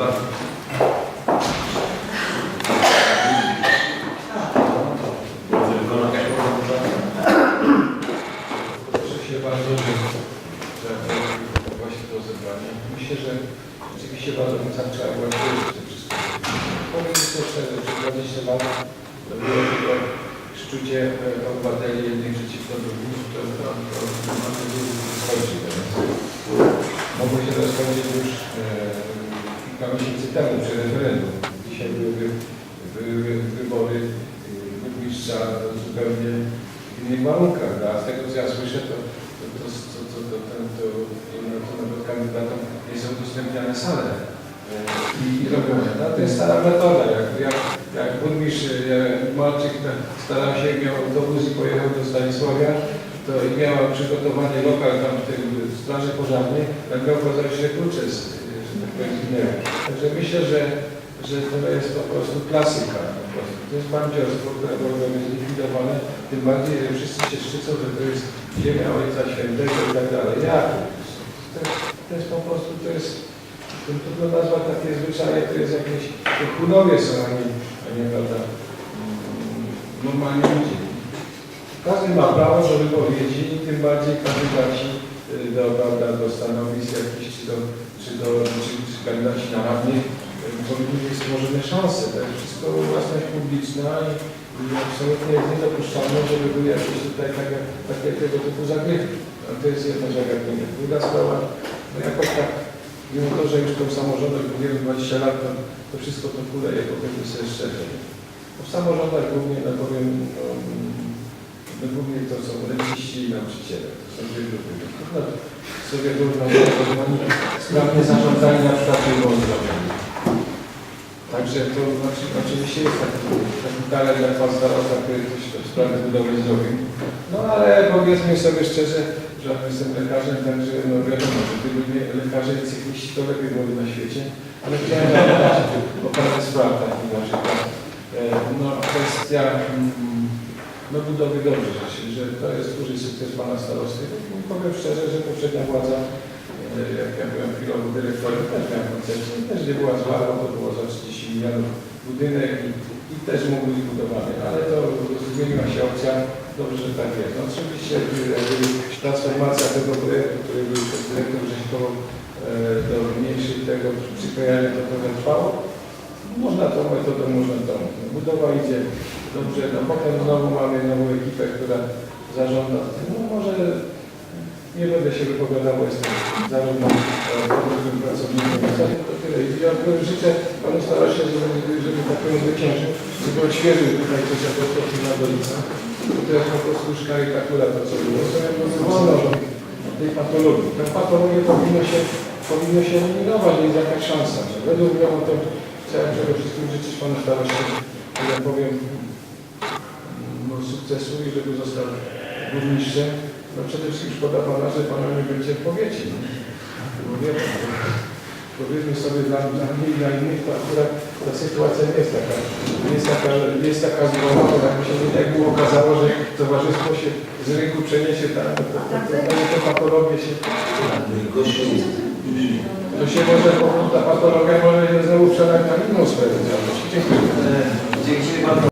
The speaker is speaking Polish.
bardzo. Cieszę się bardzo, że, właśnie to zebranie. Myślę, że rzeczywiście bardzo bym sam trzeba było wierzyć w to wszystko. Powiem tylko szczerze, że 20 lat to było tylko szczucie e, obywateli jednych przeciwko drugim, to, to, to mam nadzieję, że się skończy teraz. Mogło się to skończyć już e, kilka miesięcy temu przy referendum. Dzisiaj były, wy, były wybory e, burmistrza zupełnie w innych warunkach, a z tego co ja słyszę, to, to, to, to, to, to, to, to, to, nawet kandydatom nie są udostępniane sale. E, I, i robią to. To jest stara metoda. Jak, jak, jak burmistrz Malczyk ta- starał się, miał autobus i pojechał do Stanisławia, to miała przygotowany lokal tam w tej straży pożarnej, jak miał pozacznie klucze z, zginęły. Także myślę, że, że to jest po prostu klasyka. Po prostu. To jest bandziorstwo, które było zlikwidowane, tym bardziej, że wszyscy się szczycą, że to jest ziemia Ojca Świętego i tak dalej. Jak? To, to jest po prostu, to jest, to trudno nazwać takie zwyczaje, to jest jakieś, to chudowie są, a nie, a nie prawda, mm, normalni ludzie. Każdy ma prawo do wypowiedzi, tym bardziej kandydaci y, do, do stanowisk jakichś, czy do, czy do, czy, czy kandydaci na radnych, y, powinni mieć stworzone szanse. Jest wszystko własność publiczna i, i absolutnie jest niedopuszczalne, żeby były jakieś tutaj takie, takie tego typu zagrywki. No, to jest jedna zagadnienie. Druga sprawa, no jakoś tak, mimo to, że już tą samorządach mówiłem 20 lat, to, to wszystko to kuleje, powiedzmy sobie szczerze. Bo w samorządach głównie, no powiem, no, no głównie to są renciści i nauczyciele. To są dwie grupy. Sobie oni sprawnie zarządzali na przykład tym zdrowiem. Także to znaczy, oczywiście jest taki, taki talent jak pan starosta, który coś w sprawie budowy zdrowia. No ale powiedzmy sobie szczerze, że ja jestem lekarzem, także no wiadomo, że gdyby nie lekarze i cykliści, to lepiej byłoby na świecie. Ale chciałem zapytać o parę spraw takich na przykład. E, No kwestia mm, no budowy dobrze że to jest duży sukces pana starosty. I Powiem szczerze, że poprzednia władza, e, jak ja byłem chwilowo dyrektorem, też miałem koncepcję, też nie była zła, bo to było za 30 milionów budynek i, i też mógł być budowany, ale to zmieniła się opcja, dobrze, że tak jest. No, oczywiście e, transformacja tego projektu, który był przez dyrektor Rzeźkowo e, do mniejszych tego przyklejania, to trochę trwało. Można tą metodą, można tą. Budowa idzie dobrze, no potem znowu mamy nową ekipę, która zarządza. No może nie będę się wypowiadał, jestem zarówno podróżnym pracownikiem. To tyle. Ja byłem życzę panu starał się, żeby, żeby tak powiem zwyciężył, żeby odświeżył tutaj coś jako na dolica. Jest po prostu co było. To ja bym wolno od tej patologii. Tę patologię powinno się, powinno się eliminować, jest jakaś szansa. Według mnie to chciałem przede wszystkim życzyć panu starości, że ja powiem, no, sukcesu i żeby został burmistrzem. No przede wszystkim szkoda pana, że pana nie będzie w powiecie. No. Bo pan, powiedzmy sobie dla, dla mnie i dla innych, to akurat ta sytuacja nie jest taka, nie jest taka, nie jest taka zdrowa, bo jak się jak było okazało, że towarzystwo się z rynku przeniesie tak, to, to, to, to, to, to patologie się, to się może, ta patologia może się znowu przelać na inną sferę działalności. Dziękuję. Dziękuję bardzo.